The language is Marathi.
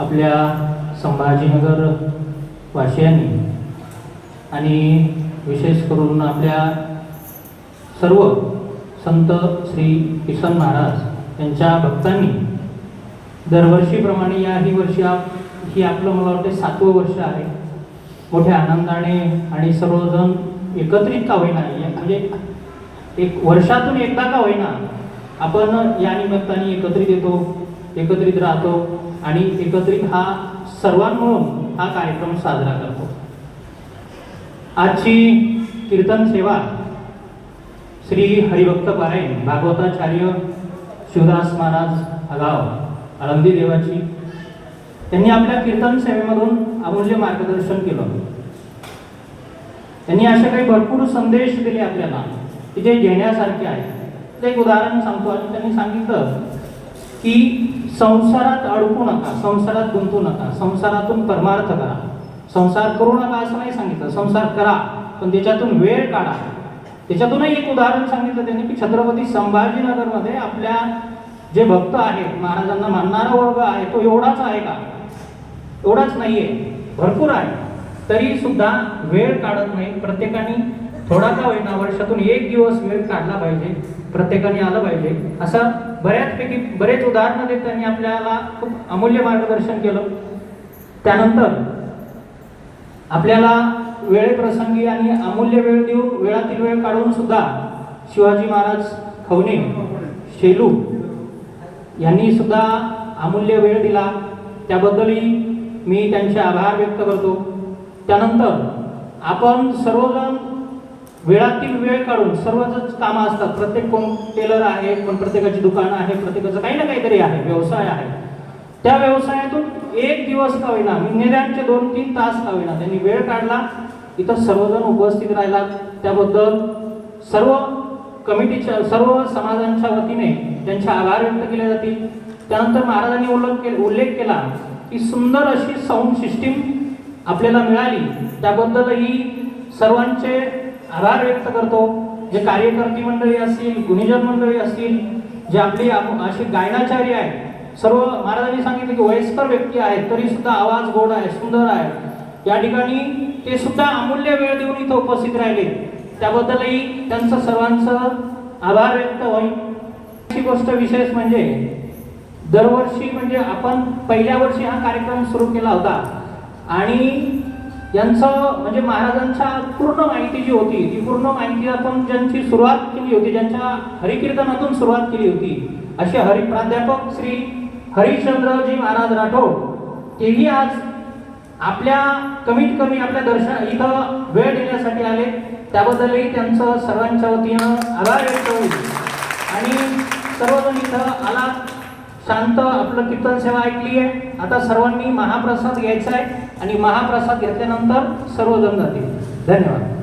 आपल्या संभाजीनगर वासियांनी आणि विशेष करून आपल्या सर्व संत श्री किसन महाराज यांच्या भक्तांनी दरवर्षीप्रमाणे याही वर्षी आप ही आपलं मला वाटतं सातवं वर्ष आहे. मोठ्या आनंदाने आणि सर्वजण एकत्रित का होईना या- म्हणजे एक वर्षातून एकदा का होईना आपण या निमित्ताने एकत्रित येतो एकत्रित राहतो. आणि एकत्रित हा सर्वांमिळून हा कार्यक्रम साजरा करतो. आजची कीर्तन सेवा श्री हरिभक्त पारायण भागवताचार्य शिवदास महाराज आगाव आळंदी देवाची. त्यांनी आपल्या कीर्तन सेवेमधून अमूल्य मार्गदर्शन केलं. त्यांनी असे काही भरपूर संदेश दिले आपल्याला की जे घेण्यासारखे आहेत. ते एक उदाहरण सांगतो. आणि त्यांनी सांगितलं की संसारात अडकू नका संसारात गुंतू नका संसारातून परमार्थ करा. संसार करू नका असं नाही सांगितलं संसार करा पण त्याच्यातून वेळ काढा. त्याच्यातूनही एक उदाहरण सांगितलं त्यांनी की छत्रपती संभाजीनगरमध्ये आपल्या जे भक्त आहेत महाराजांना मानणारा वर्ग आहे तो एवढाच आहे का? एवढाच नाहीये भरपूर आहे. तरी सुद्धा वेळ काढत नाही प्रत्येकाने थोडा का होईना वर्षातून एक दिवस वेळ काढला पाहिजे प्रत्येकाने आलं पाहिजे. असं बऱ्याचपैकी बरेच उदाहरणं देत त्यांनी आपल्याला खूप अमूल्य मार्गदर्शन केलं. त्यानंतर आपल्याला वेळेप्रसंगी आणि अमूल्य वेळ देऊन वेळातील वेळ काढून सुद्धा शिवाजी महाराज खवणे शेलू यांनी सुद्धा अमूल्य वेळ दिला. त्याबद्दलही मी त्यांचे आभार व्यक्त करतो. त्यानंतर आपण सर्वजण वेळातील वेळ काढून सर्वच कामं असतात. प्रत्येक कोण टेलर आहे कोण प्रत्येकाची दुकानं आहे प्रत्येकाचं काही ना काहीतरी आहे व्यवसाय आहे. त्या व्यवसायातून एक दिवस का होईना निऱ्यांचे दोन तीन तास का होईना त्यांनी वेळ काढला. इथं सर्वजण उपस्थित राहिला. त्याबद्दल सर्व कमिटीच्या सर्व समाजांच्या वतीने त्यांचे आभार व्यक्त केले जातील. त्यानंतर महाराजांनी उल्लेख केला उल्लेख केला की सुंदर अशी साऊंड सिस्टीम आपल्याला मिळाली. त्याबद्दलही सर्वांचे आभार व्यक्त करतो. जे कार्यकर्ती मंडळी असतील गुणीजन मंडळी असतील जे आपली आम- अशी गायनाचारी आहे सर्व महाराजांनी सांगितले की वयस्कर व्यक्ती आहेत तरी सुद्धा आवाज गोड आहे सुंदर आहे. या ठिकाणी ते सुद्धा अमूल्य वेळ देऊन इथं उपस्थित राहिले. त्याबद्दलही त्यांचं सर्वांचं आभार व्यक्त होईल. अशी गोष्ट विशेष म्हणजे दरवर्षी म्हणजे आपण पहिल्या वर्षी हा कार्यक्रम सुरू केला होता. आणि यांचं म्हणजे महाराजांचा पूर्ण जी होती. ती पूर्ण माहिती ज्यांची सुरुवात केली होती ज्यांच्या हरिकीर्तनातून सुरुवात केली होती असे हरि प्राध्यापक श्री हरिश्चंद्रजी महाराज राठोड तेही आज आपल्या कमीत कमी आपल्या दर्शन इथं वेळ देण्यासाठी आले. त्याबद्दलही त्यांचं सर्वांच्या वतीनं आभार व्यक्त होईल. आणि सर्वजण इथं आला शांत आपलं कीर्तन सेवा ऐकली आहे. आता सर्वांनी महाप्रसाद घ्यायचा आहे आणि महाप्रसाद घेतल्यानंतर सर्वजण जातील. धन्यवाद.